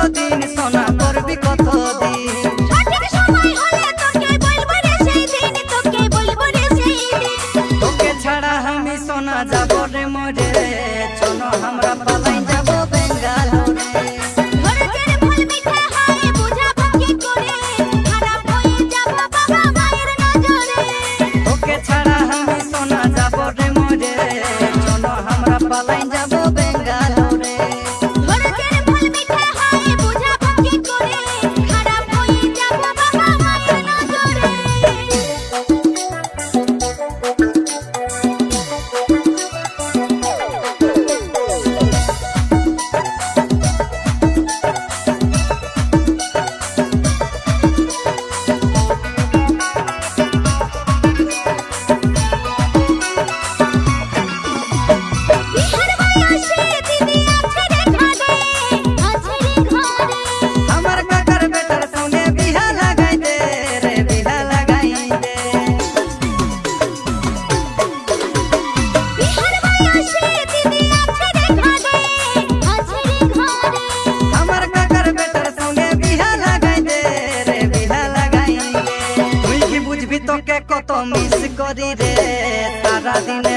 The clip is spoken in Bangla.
cuando te কত মিস করি রে? সারা দিনে